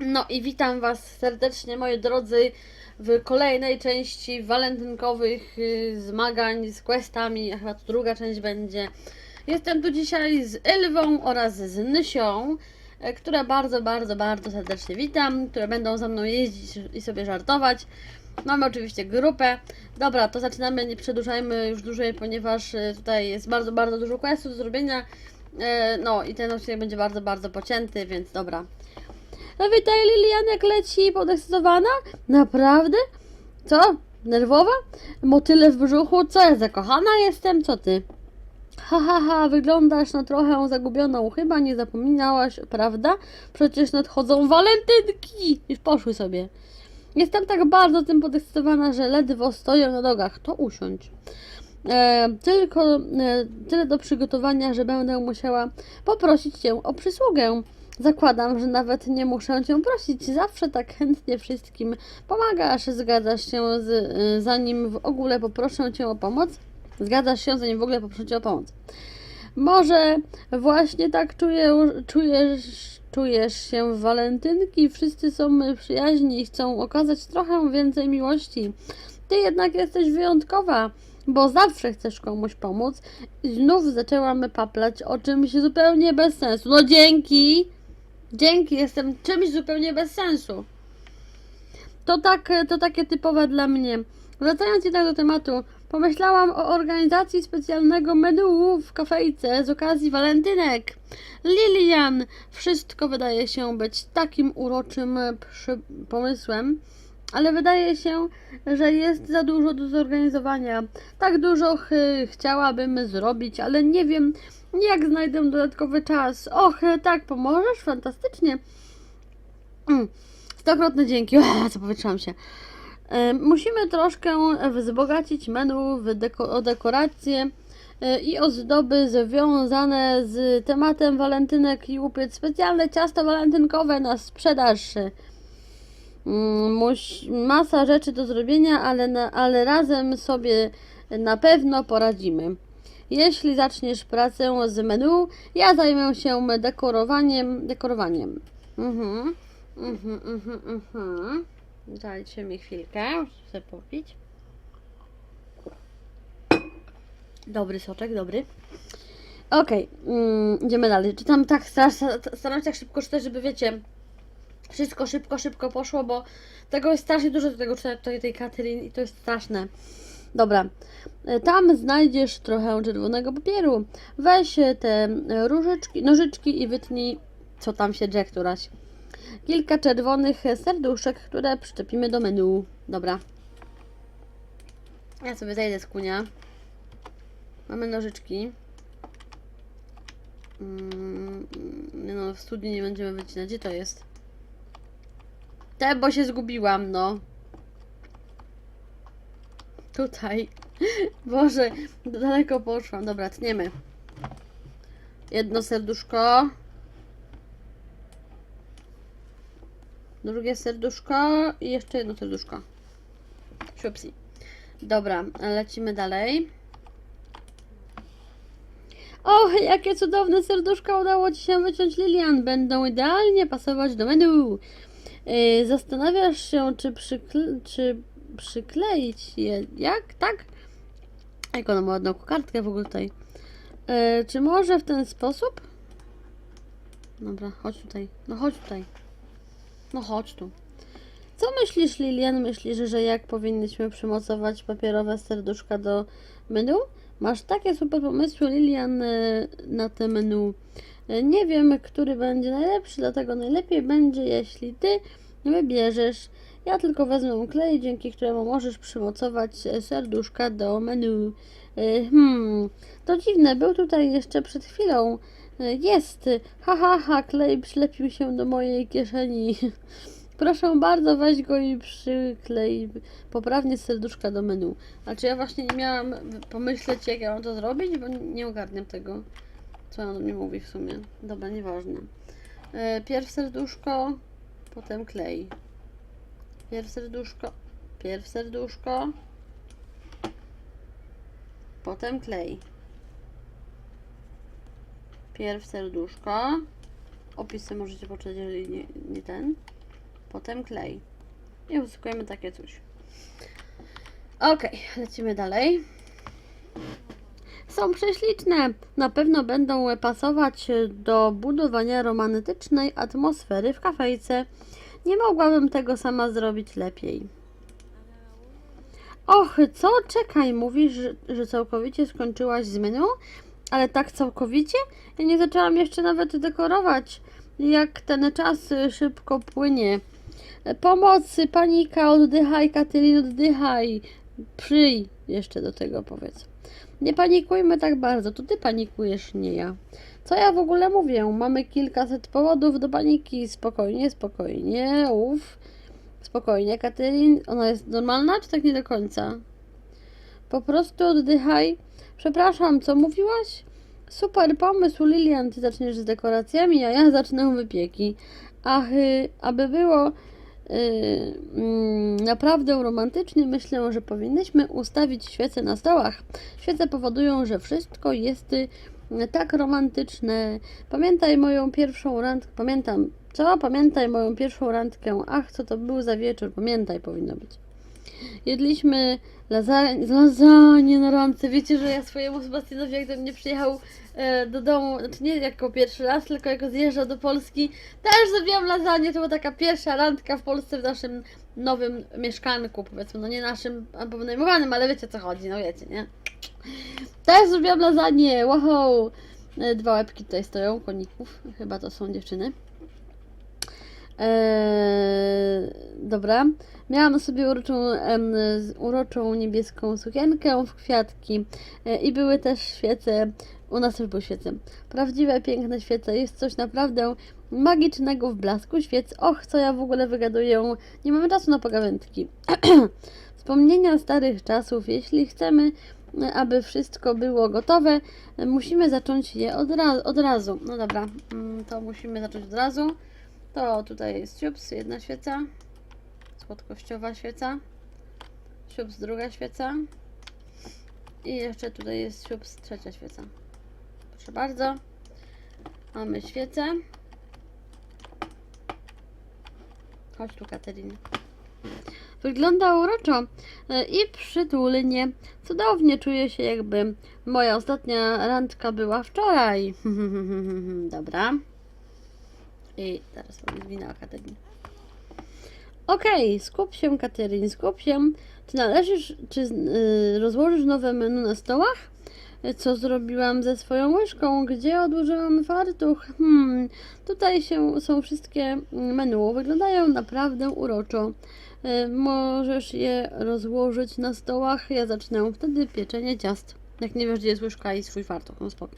No i witam Was serdecznie, moi drodzy, w kolejnej części walentynkowych y, zmagań z questami, a chyba to druga część będzie. Jestem tu dzisiaj z Ylwą oraz z Nysią, e, które bardzo, bardzo, bardzo serdecznie witam, które będą za mną jeździć i sobie żartować. Mamy oczywiście grupę. Dobra, to zaczynamy, nie przedłużajmy już dłużej, ponieważ e, tutaj jest bardzo, bardzo dużo questów do zrobienia. No i ten odcinek będzie bardzo, bardzo pocięty, więc dobra. No witaj Lilianek leci podekscytowana? Naprawdę? Co? Nerwowa? Motyle w brzuchu? Co ja zakochana jestem? Co ty? Ha, ha, ha, wyglądasz na trochę zagubioną. Chyba nie zapominałaś, prawda? Przecież nadchodzą walentynki! Już poszły sobie. Jestem tak bardzo tym podekscytowana, że ledwo stoję na nogach. To usiądź. E, tylko e, tyle do przygotowania, że będę musiała poprosić Cię o przysługę. Zakładam, że nawet nie muszę Cię prosić. Zawsze tak chętnie wszystkim pomagasz. Zgadzasz się, z, zanim w ogóle poproszę Cię o pomoc? Zgadzasz się, zanim w ogóle poproszę Cię o pomoc. Może właśnie tak czuję, czujesz, czujesz się w walentynki. Wszyscy są przyjaźni i chcą okazać trochę więcej miłości. Ty jednak jesteś wyjątkowa, bo zawsze chcesz komuś pomóc. I znów zaczęłam paplać o czymś zupełnie bez sensu. No dzięki! Dzięki, jestem czymś zupełnie bez sensu. To tak, to takie typowe dla mnie. Wracając jednak do tematu, pomyślałam o organizacji specjalnego menu w kafejce z okazji walentynek. Lilian, wszystko wydaje się być takim uroczym pomysłem, ale wydaje się, że jest za dużo do zorganizowania. Tak dużo ch chciałabym zrobić, ale nie wiem, jak znajdę dodatkowy czas. Och, tak, pomożesz? Fantastycznie. Mm, Stokrotne dzięki. Ua, zapowietrzyłam się. Musimy troszkę wzbogacić menu deko- o dekoracje e, i ozdoby związane z tematem walentynek i upiec specjalne ciasto walentynkowe na sprzedaż. Mm, Masa rzeczy do zrobienia, ale, na, ale razem sobie na pewno poradzimy. Jeśli zaczniesz pracę z menu, ja zajmę się dekorowaniem. dekorowaniem. Mhm. Mhm, mhm, mhm. Dajcie mi chwilkę, chcę popić. Dobry soczek, dobry. Okej, mm, idziemy dalej. Czytam tak, star- staram się tak szybko czytać, żeby wiecie, wszystko szybko, szybko poszło, bo tego jest strasznie dużo do tego tutaj tej Katrin i to jest straszne. Dobra, e, tam znajdziesz trochę czerwonego papieru. Weź te e, różyczki, nożyczki i wytnij, co tam się drze któraś. Kilka czerwonych serduszek, które przyczepimy do menu. Dobra. Ja sobie zejdę z kunia. Mamy nożyczki. Mm, nie no, w studni nie będziemy wycinać. Gdzie to jest? Te, bo się zgubiłam, no. Tutaj. Boże, daleko poszłam. Dobra, tniemy. Jedno serduszko. Drugie serduszko i jeszcze jedno serduszko. Siupsi. Dobra, lecimy dalej. Och, jakie cudowne serduszka udało Ci się wyciąć, Lilian. Będą idealnie pasować do menu. Yy, zastanawiasz się, czy, przykle- czy przykleić je. Jak? Tak? Jak ona ma ładną kartkę w ogóle tutaj. Yy, czy może w ten sposób? Dobra, chodź tutaj. No chodź tutaj. No chodź tu. Co myślisz, Lilian? Myślisz, że jak powinniśmy przymocować papierowe serduszka do menu? Masz takie super pomysły, Lilian, y, na te menu. Y, Nie wiem, który będzie najlepszy, dlatego najlepiej będzie, jeśli ty wybierzesz. Ja tylko wezmę klej, dzięki któremu możesz przymocować e, serduszka do menu. Y, Hmm, to dziwne, był tutaj jeszcze przed chwilą. Jest, ha ha ha, klej przylepił się do mojej kieszeni. Proszę bardzo, weź go i przyklej poprawnie serduszka do menu. A czy ja właśnie nie miałam pomyśleć, jak ja mam to zrobić, bo nie ogarniam tego, co on mnie mówi w sumie. Dobra, nieważne. E, Pierw serduszko, potem klej. Pierw serduszko, pierw serduszko, potem klej. Pierw serduszko. Opisy możecie poczytać, jeżeli nie, nie ten. potem klej. I uzyskujemy takie coś. Okej, lecimy dalej. Są prześliczne. Na pewno będą pasować do budowania romantycznej atmosfery w kafejce. Nie mogłabym tego sama zrobić lepiej. Och, co? Czekaj, mówisz, że, całkowicie skończyłaś z menu? Ale tak całkowicie? Ja nie zaczęłam jeszcze nawet dekorować. Jak ten czas szybko płynie. Pomocy, panika, oddychaj, Katylin, oddychaj. Przyj, jeszcze do tego powiedz. Nie panikujmy tak bardzo, to ty panikujesz, nie ja. Co ja w ogóle mówię? Mamy kilkaset powodów do paniki. Spokojnie, spokojnie, uff. Spokojnie, Katylin. Ona jest normalna, czy tak nie do końca? Po prostu oddychaj. Przepraszam, co mówiłaś? Super pomysł, Lilian. Ty zaczniesz z dekoracjami, a ja zacznę wypieki. Ach, y, aby było naprawdę romantycznie, myślę, że powinnyśmy ustawić świece na stołach. Świece powodują, że wszystko jest y, tak romantyczne. Pamiętaj moją pierwszą randkę. Pamiętam. Co? Pamiętaj moją pierwszą randkę. Ach, co to był za wieczór. Pamiętaj, powinno być. Jedliśmy lasagne, na randce. Wiecie, że ja swojemu Sebastianowi, jak do mnie przyjechał e, do domu, znaczy nie jako pierwszy raz, tylko jako zjeżdżał do Polski, też zrobiłam lasagne. To była taka pierwsza randka w Polsce w naszym nowym mieszkanku, powiedzmy. No nie naszym, albo wynajmowanym, ale wiecie o co chodzi, no wiecie, nie? Też zrobiłam lasagne, wow! E, Dwa łebki tutaj stoją, koników. Chyba to są dziewczyny. Eee, dobra. Miałam sobie uroczą, em, uroczą niebieską sukienkę w kwiatki e, i były też świece. U nas też były świece. Prawdziwe, piękne świece. Jest coś naprawdę magicznego w blasku świec. Och, co ja w ogóle wygaduję. Nie mamy czasu na pogawędki. Wspomnienia starych czasów. Jeśli chcemy, aby wszystko było gotowe, musimy zacząć je od, ra- od razu. No dobra, mm, to musimy zacząć od razu. To tutaj jest siups, jedna świeca. Słodkościowa świeca. Siups, druga świeca. I jeszcze tutaj jest siups, trzecia świeca. Proszę bardzo. Mamy świecę. Chodź tu, Katerina. Wygląda uroczo e, i przytulnie. Cudownie czuję się, jakby moja ostatnia randka była wczoraj. Dobra. I teraz mam zwinęła Katerina. Okej, skup się, Kateryn, skup się. Czy należysz, czy y, rozłożysz nowe menu na stołach? Co zrobiłam ze swoją łyżką? Gdzie odłożyłam fartuch? Hmm, tutaj się są wszystkie menu. Wyglądają naprawdę uroczo. Y, Możesz je rozłożyć na stołach. Ja zacznę wtedy pieczenie ciast. Jak nie wiesz, gdzie jest łyżka i swój fartuch, no spoko.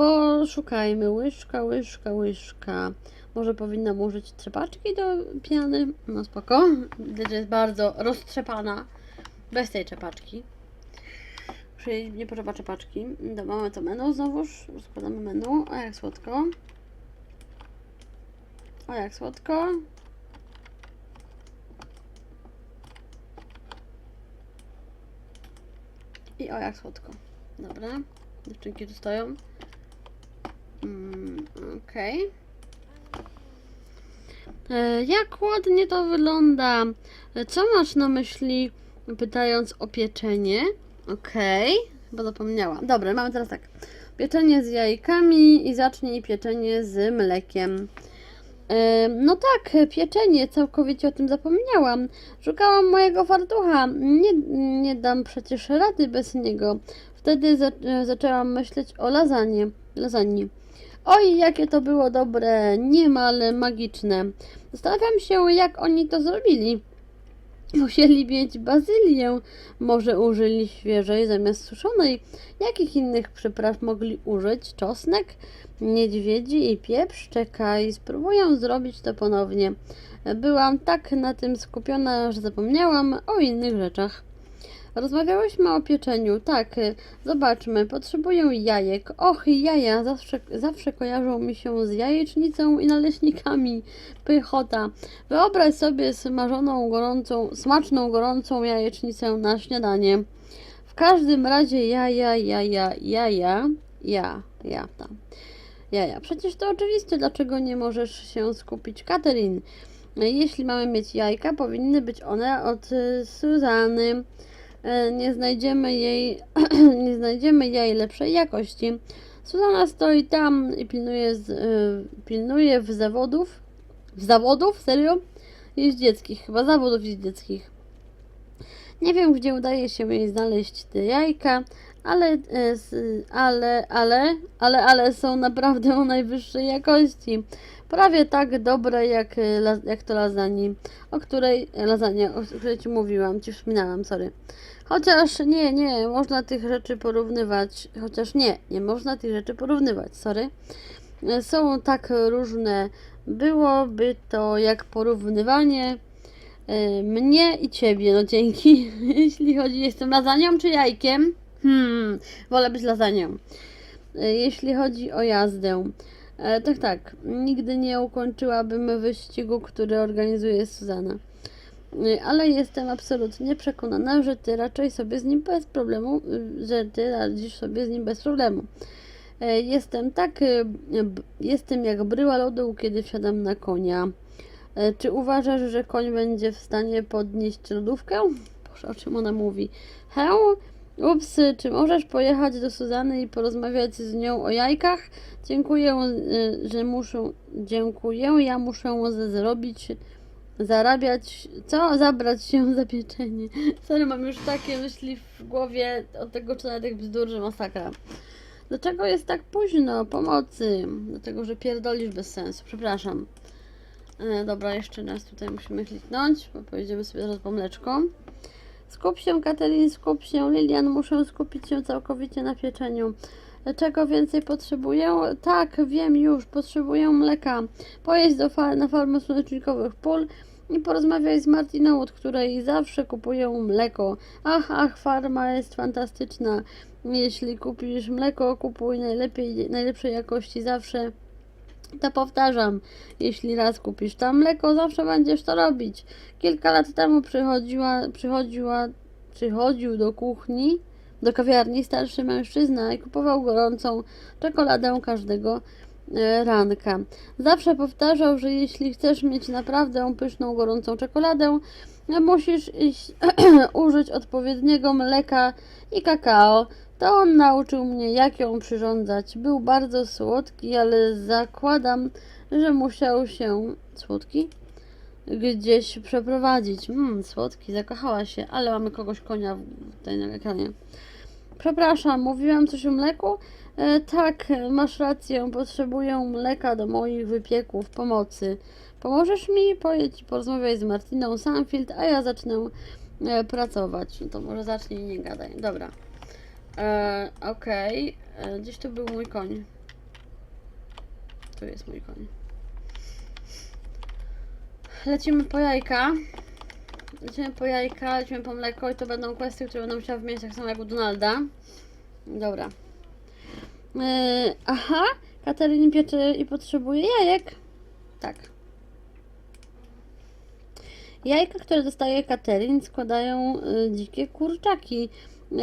Poszukajmy. Łyżka, łyżka, łyżka. Może powinnam użyć trzepaczki do piany. No spoko. Widać, że jest bardzo roztrzepana. Bez tej czepaczki. Czyli nie potrzeba czepaczki. Dobra, mamy to menu znowuż. Rozkładamy menu. O jak słodko. O jak słodko. I o jak słodko. Dobra. Dziewczynki tu stoją. Mm, Okej. E, Jak ładnie to wygląda. Co masz na myśli, pytając o pieczenie? Okej, chyba zapomniałam. Dobra, mamy teraz tak. Pieczenie z jajkami i zacznij pieczenie z mlekiem. E, No tak, pieczenie, całkowicie o tym zapomniałam. Szukałam mojego fartucha. Nie, nie dam przecież rady bez niego. Wtedy e, zaczęłam myśleć o lasagne. lasagne. Oj, jakie to było dobre, niemal magiczne. Zastanawiam się, jak oni to zrobili. Musieli mieć bazylię, może użyli świeżej zamiast suszonej. Jakich innych przypraw mogli użyć? Czosnek, niedźwiedzi i pieprz? Czekaj, spróbuję zrobić to ponownie. Byłam tak na tym skupiona, że zapomniałam o innych rzeczach. Rozmawiałyśmy o pieczeniu. Tak, y, zobaczmy. Potrzebuję jajek. Och, jaja zawsze, zawsze kojarzą mi się z jajecznicą i naleśnikami. Pychota. Wyobraź sobie smażoną, gorącą, smaczną, gorącą jajecznicę na śniadanie. W każdym razie jaja, jaja, jaja, ja, ja, tam. Jaja. Przecież to oczywiste, dlaczego nie możesz się skupić, Katerin. Jeśli mamy mieć jajka, powinny być one od e, Suzany. E, Nie znajdziemy jej, nie znajdziemy jej lepszej jakości. Suzana stoi tam i pilnuje, z, e, pilnuje w zawodów. W zawodów? Serio? Jeździeckich, chyba zawodów jeździeckich. Nie wiem, gdzie udaje się jej znaleźć te jajka, ale, e, ale, ale, ale, ale są naprawdę o najwyższej jakości. Prawie tak dobre jak, la- jak to lasagne, o której, lasagne, o której Ci mówiłam, Ci wspominałam, sorry. Chociaż nie, nie, można tych rzeczy porównywać, chociaż nie, nie można tych rzeczy porównywać, sorry. E, Są tak różne, byłoby to jak porównywanie e, mnie i ciebie, no dzięki. Jeśli chodzi, jestem lasagną czy jajkiem? Hmm, wolę być lasagną. E, Jeśli chodzi o jazdę, e, tak, tak, nigdy nie ukończyłabym wyścigu, który organizuje Suzana. E, Ale jestem absolutnie przekonana, że ty raczej sobie z nim bez problemu, y, że ty radzisz sobie z nim bez problemu. E, Jestem tak, b- jestem jak bryła lodu, kiedy wsiadam na konia. E, Czy uważasz, że koń będzie w stanie podnieść lodówkę? Boże, o czym ona mówi? He? Ups, czy możesz pojechać do Suzany i porozmawiać z nią o jajkach? Dziękuję, y, że muszę, dziękuję, ja muszę zrobić, zarabiać, co? Zabrać się za pieczenie. Sorry, mam już takie myśli w głowie od tego czytania tych bzdur, że masakra. Dlaczego jest tak późno? Pomocy. Dlatego, że pierdolisz bez sensu. Przepraszam. E, dobra, jeszcze raz tutaj musimy kliknąć, bo pojedziemy sobie zaraz po mleczko. Skup się, Katerin, skup się. Lilian, muszę skupić się całkowicie na pieczeniu. Czego więcej potrzebuję? Tak, wiem już, potrzebuję mleka. Pojedź do na farmę słonecznikowych pól i porozmawiaj z Martiną, od której zawsze kupuję mleko. Ach, ach, farma jest fantastyczna. Jeśli kupisz mleko, kupuj najlepiej, najlepszej jakości zawsze. To powtarzam, jeśli raz kupisz tam mleko, zawsze będziesz to robić. Kilka lat temu przychodziła, przychodziła, przychodził do kuchni, do kawiarni starszy mężczyzna i kupował gorącą czekoladę każdego e, ranka. Zawsze powtarzał, że jeśli chcesz mieć naprawdę pyszną, gorącą czekoladę, musisz iść, użyć odpowiedniego mleka i kakao. To on nauczył mnie, jak ją przyrządzać. Był bardzo słodki, ale zakładam, że musiał się. Słodki? Gdzieś przeprowadzić. Mmm, słodki, zakochała się, ale mamy kogoś konia tutaj na ekranie. Przepraszam, mówiłam coś o mleku? E, tak, masz rację, potrzebuję mleka do moich wypieków, pomocy. Pomożesz mi? Pojedź porozmawiaj z Martiną Sanfield, a ja zacznę e, pracować. No to może zacznij nie gadaj. Dobra. E, Okej, E, gdzieś tu był mój koń. Tu jest mój koń. Lecimy po jajka. Lecimy po jajka, lecimy po mleko i to będą kwestie, które będę musiała wymienić tak samo jak u Donalda. Dobra. E, aha, Kataryn piecze i potrzebuje jajek. Tak. Jajka, które dostaje Katerin, składają dzikie kurczaki,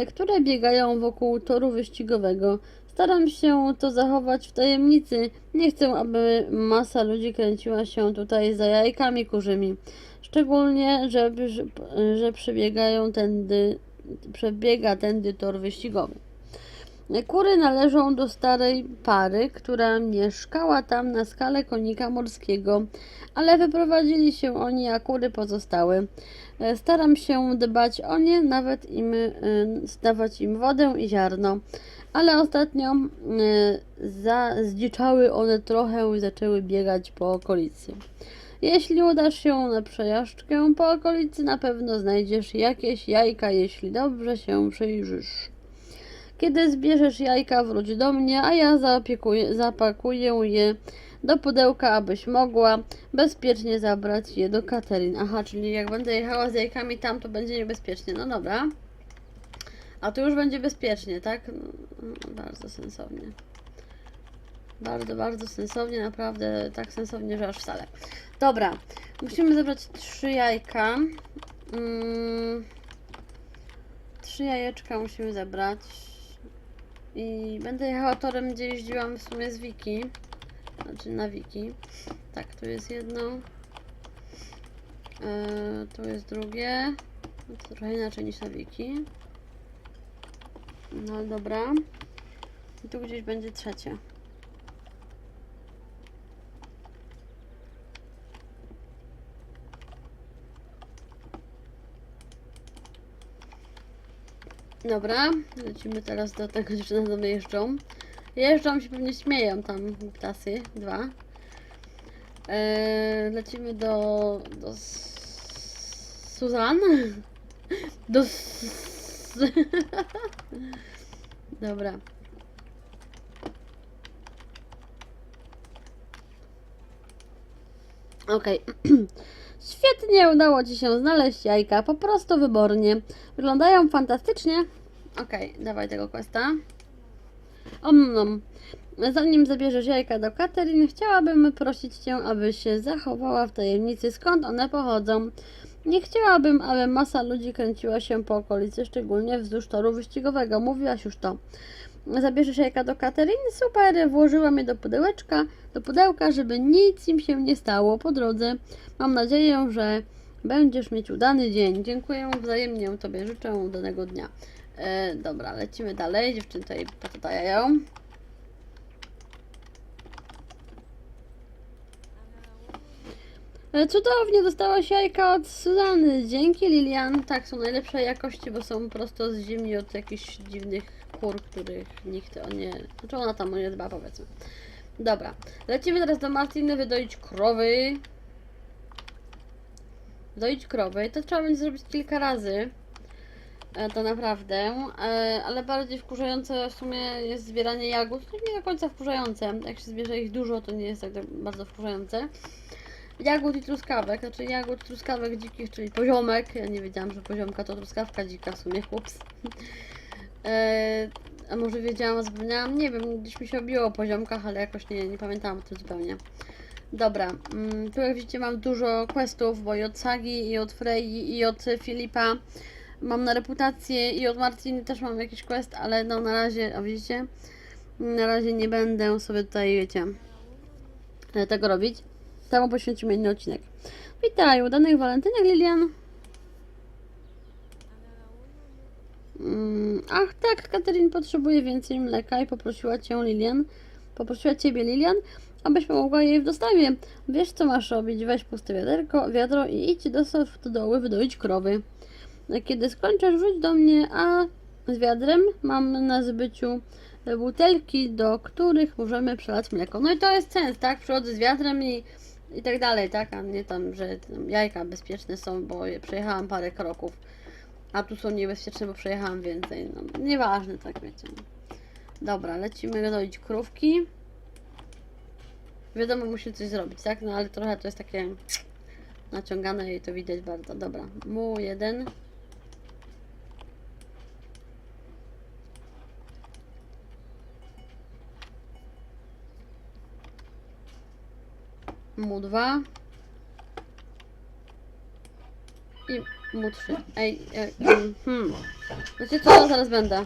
które biegają wokół toru wyścigowego. Staram się to zachować w tajemnicy. Nie chcę, aby masa ludzi kręciła się tutaj za jajkami kurzymi. Szczególnie, że, że przebiegają tędy, przebiega tędy tor wyścigowy. Kury należą do starej pary, która mieszkała tam na skalę konika morskiego, ale wyprowadzili się oni, a kury pozostały. E, Staram się dbać o nie, nawet im e, dawać im wodę i ziarno, ale ostatnio e, za, zdziczały one trochę i zaczęły biegać po okolicy. Jeśli udasz się na przejażdżkę po okolicy, na pewno znajdziesz jakieś jajka, jeśli dobrze się przyjrzysz. Kiedy zbierzesz jajka, wróć do mnie, a ja zapakuję je do pudełka, abyś mogła bezpiecznie zabrać je do Katerin. Aha, czyli jak będę jechała z jajkami tam, to będzie niebezpiecznie. No dobra. A tu już będzie bezpiecznie, tak? No, bardzo sensownie. Bardzo, bardzo sensownie, naprawdę tak sensownie, że aż wcale. Dobra, musimy zebrać trzy jajka. Mm, trzy jajeczka musimy zebrać. I będę jechała torem, gdzie jeździłam w sumie z Wiki. Znaczy na Wiki. Tak, tu jest jedno. Yy, tu jest drugie. To trochę inaczej niż na wiki. No ale dobra. I tu gdzieś będzie trzecie. Dobra, lecimy teraz do tego, że na mnie jeżdżą. Jeżdżą się pewnie śmieją tam ptasy, dwa. Eee, lecimy do. do. Suzan? Do. Dobra. Okej. Świetnie udało Ci się znaleźć jajka, po prostu wybornie. Wyglądają fantastycznie. Okej, dawaj tego questa. Om nom. Zanim zabierzesz jajka do Katerin, chciałabym prosić Cię, abyś się zachowała w tajemnicy, skąd one pochodzą. Nie chciałabym, aby masa ludzi kręciła się po okolicy, szczególnie wzdłuż toru wyścigowego. Mówiłaś już to. Zabierzesz jajka do Katerin? Super, włożyłam je do pudełeczka, do pudełka, żeby nic im się nie stało po drodze. Mam nadzieję, że będziesz mieć udany dzień. Dziękuję wzajemnie Tobie, życzę udanego dnia. E, dobra, lecimy dalej. Dziewczyny tutaj patatajają. E, Cudownie, dostałaś jajka od Suzany. Dzięki Lilian. Tak, są najlepszej jakości, bo są prosto z ziemi od jakichś dziwnych kur, których nikt o nie... Znaczy ona tam o nie dba, powiedzmy. Dobra, lecimy teraz do Martiny wydoić krowy. Doić krowy, to trzeba będzie zrobić kilka razy. E, To naprawdę, e, ale bardziej wkurzające w sumie jest zbieranie jagód. No nie do końca wkurzające. Jak się zbierze ich dużo, to nie jest tak bardzo wkurzające. Jagód i truskawek, znaczy jagód, truskawek dzikich, czyli poziomek. Ja nie wiedziałam, że poziomka to truskawka dzika w sumie, chłops. E, a może wiedziałam, zapomniałam? Nie wiem, gdzieś mi się obiło o poziomkach, ale jakoś nie, nie pamiętałam o tym zupełnie. Dobra, mm, tu jak widzicie mam dużo questów, bo i od Sagi, i od Frey, i od Filipa mam na reputację, i od Martiny też mam jakiś quest, ale no na razie, a widzicie? Na razie nie będę sobie tutaj, wiecie, tego robić. Temu poświęcimy inny odcinek. Witaj, udanych walentynek, Lilian. Mm, ach tak, Katerin potrzebuje więcej mleka i poprosiła Cię Lilian, poprosiła Ciebie Lilian, abyś pomogła jej w dostawie. Wiesz co masz robić, weź puste wiaderko, wiadro i idź do stodoły wydoić krowy. Kiedy skończysz, wróć do mnie, a z wiadrem mam na zbyciu butelki, do których możemy przelać mleko. No i to jest sens, tak? Przychodzę z wiadrem i, i tak dalej, tak? A nie tam, że tam jajka bezpieczne są, bo je- przejechałam parę kroków. A tu są niebezpieczne, bo przejechałam więcej. No, nieważne, tak wiecie. Dobra, lecimy doić krówki. Wiadomo, musi coś zrobić, tak? No ale trochę to jest takie naciągane i to widać bardzo. Dobra, mu jeden. Mu dwa. I mu trzy. Ej, e, mm, hmm. Wiecie co? Zaraz będę.